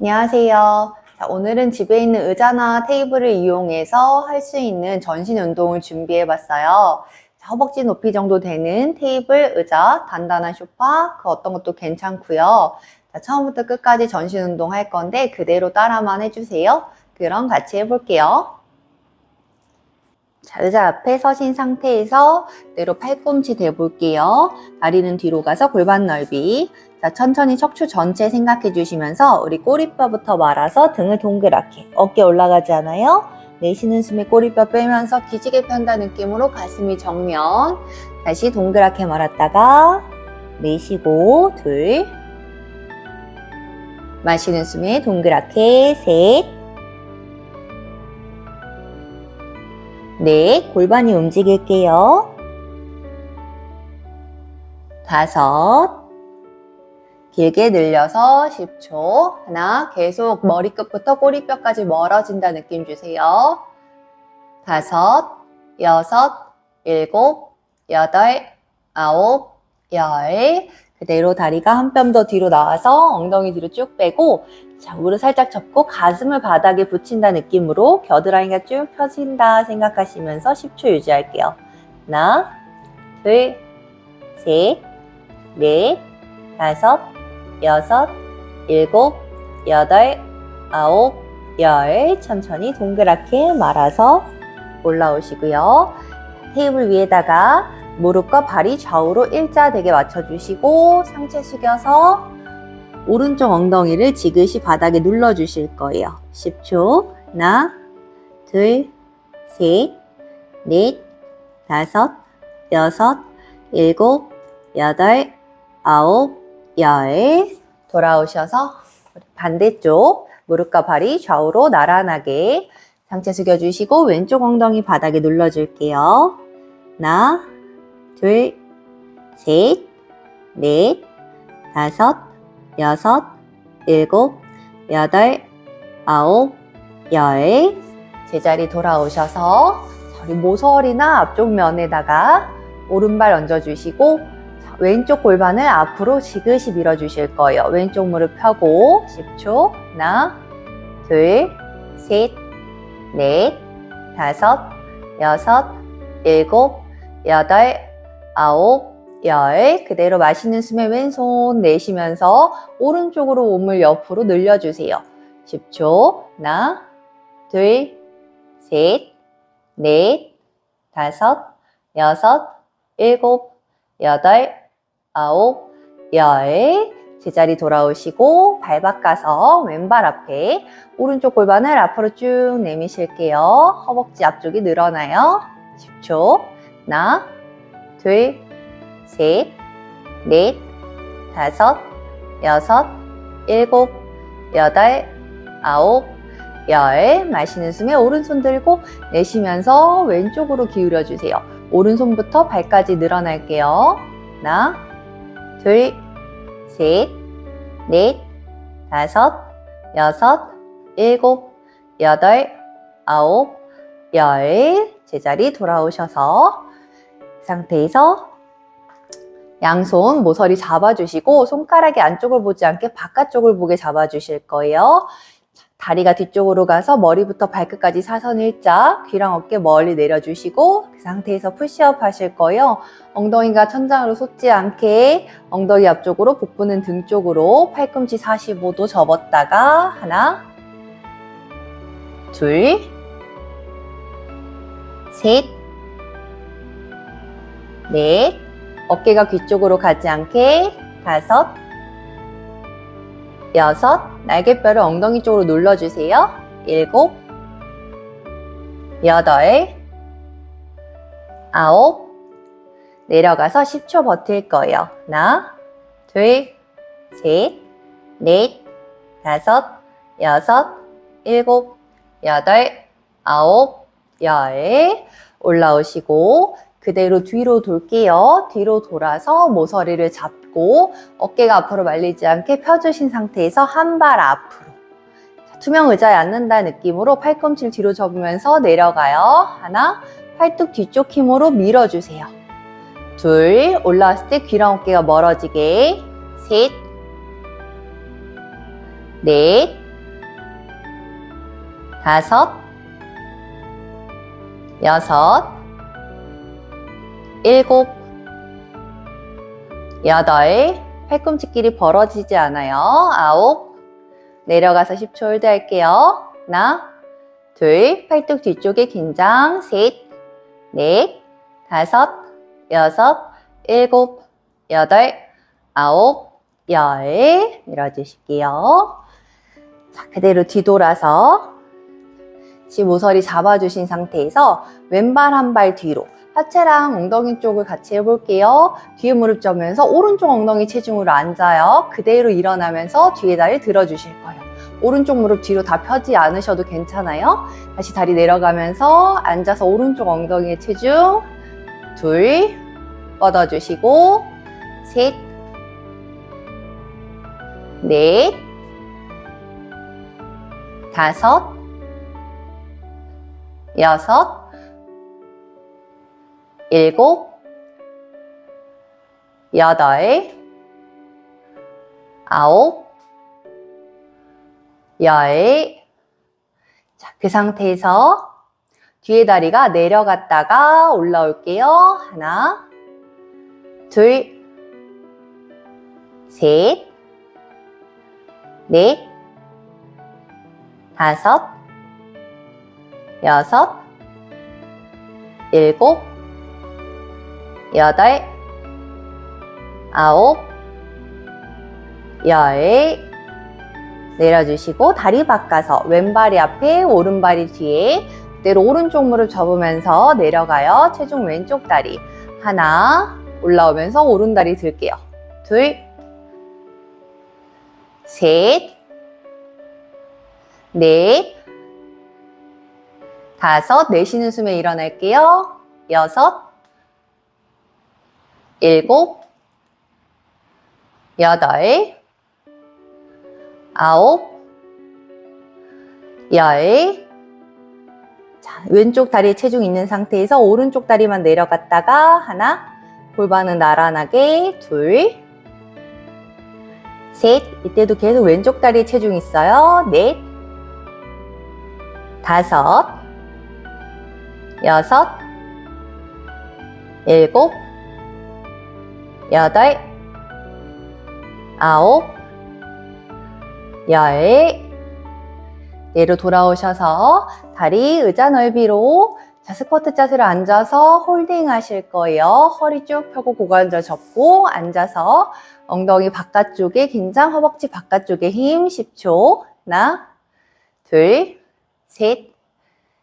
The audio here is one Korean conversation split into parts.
안녕하세요. 자, 오늘은 집에 있는 의자나 테이블을 이용해서 할 수 있는 전신 운동을 준비해 봤어요. 자, 허벅지 높이 정도 되는 테이블, 의자, 단단한 소파, 그 어떤 것도 괜찮고요. 자, 처음부터 끝까지 전신 운동 할 건데 그대로 따라만 해주세요. 그럼 같이 해볼게요. 자, 의자 앞에 서신 상태에서 그대로 팔꿈치 대볼게요. 다리는 뒤로 가서 골반 넓이. 자, 천천히 척추 전체 생각해 주시면서 우리 꼬리뼈부터 말아서 등을 동그랗게 어깨 올라가지 않아요? 내쉬는 숨에 꼬리뼈 빼면서 기지개 편다 느낌으로 가슴이 정면 다시 동그랗게 말았다가 내쉬고 둘 마시는 숨에 동그랗게 셋 넷, 골반이 움직일게요. 다섯, 길게 늘려서 10초. 하나, 계속 머리끝부터 꼬리뼈까지 멀어진다 느낌 주세요. 다섯, 여섯, 일곱, 여덟, 아홉, 열. 그대로 다리가 한 뼘 더 뒤로 나와서 엉덩이 뒤로 쭉 빼고 자, 무릎 살짝 접고 가슴을 바닥에 붙인다 느낌으로 겨드랑이가 쭉 펴진다 생각하시면서 10초 유지할게요. 하나, 둘, 셋, 넷, 다섯, 여섯, 일곱, 여덟, 아홉, 열. 천천히 동그랗게 말아서 올라오시고요. 테이블 위에다가 무릎과 발이 좌우로 일자되게 맞춰주시고 상체 숙여서 오른쪽 엉덩이를 지그시 바닥에 눌러주실 거예요. 10초. 하나, 둘, 셋, 넷, 다섯, 여섯, 일곱, 여덟, 아홉, 열. 돌아오셔서 반대쪽 무릎과 발이 좌우로 나란하게 상체 숙여주시고 왼쪽 엉덩이 바닥에 눌러줄게요. 하나, 둘, 셋, 넷, 다섯, 여섯, 일곱, 여덟, 아홉, 열. 제자리 돌아오셔서 우리 모서리나 앞쪽 면에다가 오른발 얹어주시고 왼쪽 골반을 앞으로 지그시 밀어주실 거예요. 왼쪽 무릎 펴고 10초. 하나, 둘, 셋, 넷, 다섯, 여섯, 일곱, 여덟, 아홉, 열. 그대로 마시는 숨에 왼손 내쉬면서 오른쪽으로 몸을 옆으로 늘려주세요. 10초. 하나, 둘, 셋, 넷, 다섯, 여섯, 일곱, 여덟, 아홉, 열. 제자리 돌아오시고 발 바꿔서 왼발 앞에 오른쪽 골반을 앞으로 쭉 내미실게요. 허벅지 앞쪽이 늘어나요. 10초. 하나, 둘, 셋, 넷, 다섯, 여섯, 일곱, 여덟, 아홉, 열. 마시는 숨에 오른손 들고 내쉬면서 왼쪽으로 기울여 주세요. 오른손부터 발까지 늘어날게요. 하나, 둘, 셋, 넷, 다섯, 여섯, 일곱, 여덟, 아홉, 열. 제자리 돌아오셔서 그 상태에서 양손 모서리 잡아주시고 손가락이 안쪽을 보지 않게 바깥쪽을 보게 잡아주실 거예요. 다리가 뒤쪽으로 가서 머리부터 발끝까지 사선 일자, 귀랑 어깨 멀리 내려주시고 그 상태에서 푸시업 하실 거예요. 엉덩이가 천장으로 솟지 않게 엉덩이 앞쪽으로 복부는 등 쪽으로 팔꿈치 45도 접었다가 하나, 둘, 셋, 넷, 어깨가 귀 쪽으로 가지 않게. 다섯, 여섯, 날개뼈를 엉덩이 쪽으로 눌러주세요. 일곱, 여덟, 아홉, 내려가서 10초 버틸 거예요. 하나, 둘, 셋, 넷, 다섯, 여섯, 일곱, 여덟, 아홉, 열. 올라오시고 그대로 뒤로 돌게요. 뒤로 돌아서 모서리를 잡고 어깨가 앞으로 말리지 않게 펴주신 상태에서 한 발 앞으로. 자, 투명 의자에 앉는다 느낌으로 팔꿈치를 뒤로 접으면서 내려가요. 하나, 팔뚝 뒤쪽 힘으로 밀어주세요. 둘, 올라왔을 때 귀랑 어깨가 멀어지게. 셋, 넷, 다섯, 여섯, 일곱, 여덟, 팔꿈치끼리 벌어지지 않아요. 아홉, 내려가서 10초 홀드 할게요. 하나, 둘, 팔뚝 뒤쪽에 긴장, 셋, 넷, 다섯, 여섯, 일곱, 여덟, 아홉, 열. 밀어주실게요. 자, 그대로 뒤돌아서 지 모서리 잡아주신 상태에서 왼발 한 발 뒤로 하체랑 엉덩이 쪽을 같이 해볼게요. 뒤에 무릎 접으면서 오른쪽 엉덩이 체중으로 앉아요. 그대로 일어나면서 뒤에 다리 들어주실 거예요. 오른쪽 무릎 뒤로 다 펴지 않으셔도 괜찮아요. 다시 다리 내려가면서 앉아서 오른쪽 엉덩이의 체중 둘 뻗어주시고 셋, 넷, 다섯, 여섯, 일곱, 여덟, 아홉, 열. 자, 그 상태에서 뒤에 다리가 내려갔다가 올라올게요. 하나, 둘, 셋, 넷, 다섯, 여섯, 일곱, 여덟, 아홉, 열. 내려주시고 다리 바꿔서 왼발이 앞에 오른발이 뒤에 그대로 오른쪽 무릎 접으면서 내려가요. 체중 왼쪽 다리 하나 올라오면서 오른 다리 들게요. 둘, 셋, 넷, 다섯 내쉬는 숨에 일어날게요. 여섯, 일곱, 여덟, 아홉, 열. 자, 왼쪽 다리에 체중 있는 상태에서 오른쪽 다리만 내려갔다가 하나, 골반은 나란하게 둘, 셋. 이때도 계속 왼쪽 다리에 체중 있어요. 넷, 다섯, 여섯, 일곱, 여덟, 아홉, 열. 내로 돌아오셔서 다리 의자 넓이로 자, 스쿼트 자세로 앉아서 홀딩 하실 거예요. 허리 쭉 펴고 고관절 접고 앉아서 엉덩이 바깥쪽에 긴장, 허벅지 바깥쪽에 힘 10초. 하나, 둘, 셋,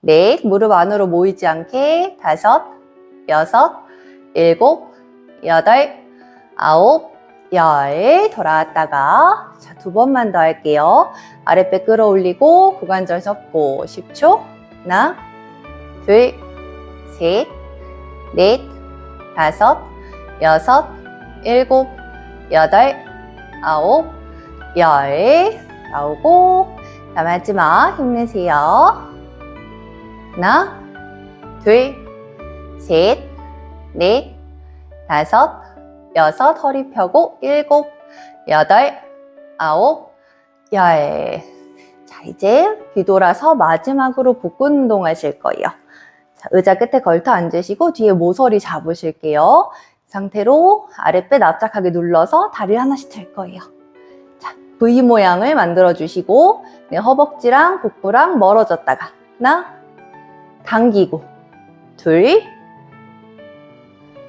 넷. 무릎 안으로 모이지 않게 다섯, 여섯, 일곱, 여덟, 아홉, 열. 돌아왔다가 자, 두 번만 더 할게요. 아랫배 끌어올리고 고관절 접고 10초. 하나, 둘, 셋, 넷, 다섯, 여섯, 일곱, 여덟, 아홉, 열. 나오고, 자, 마지막 힘내세요. 하나, 둘, 셋, 넷, 다섯, 여섯, 허리 펴고, 일곱, 여덟, 아홉, 열. 자, 이제 뒤돌아서 마지막으로 복근 운동 하실 거예요. 자, 의자 끝에 걸터 앉으시고 뒤에 모서리 잡으실게요. 이 상태로 아랫배 납작하게 눌러서 다리를 하나씩 들 거예요. 자, V 모양을 만들어 주시고 네, 허벅지랑 복부랑 멀어졌다가 하나, 당기고 둘,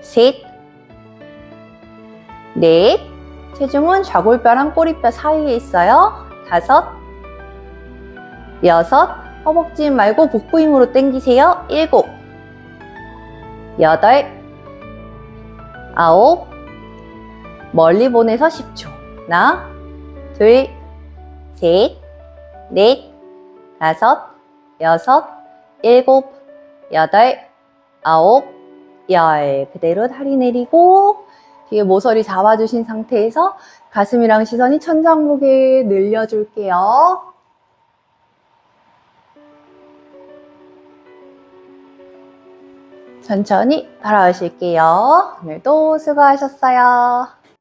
셋, 넷, 체중은 좌골뼈랑 꼬리뼈 사이에 있어요. 다섯, 여섯, 허벅지 힘 말고 복부 힘으로 당기세요. 일곱, 여덟, 아홉, 멀리 보내서 10초. 하나, 둘, 셋, 넷, 다섯, 여섯, 일곱, 여덟, 아홉, 열. 그대로 다리 내리고 뒤에 모서리 잡아주신 상태에서 가슴이랑 시선이 천장 보게 늘려줄게요. 천천히 돌아오실게요. 오늘도 수고하셨어요.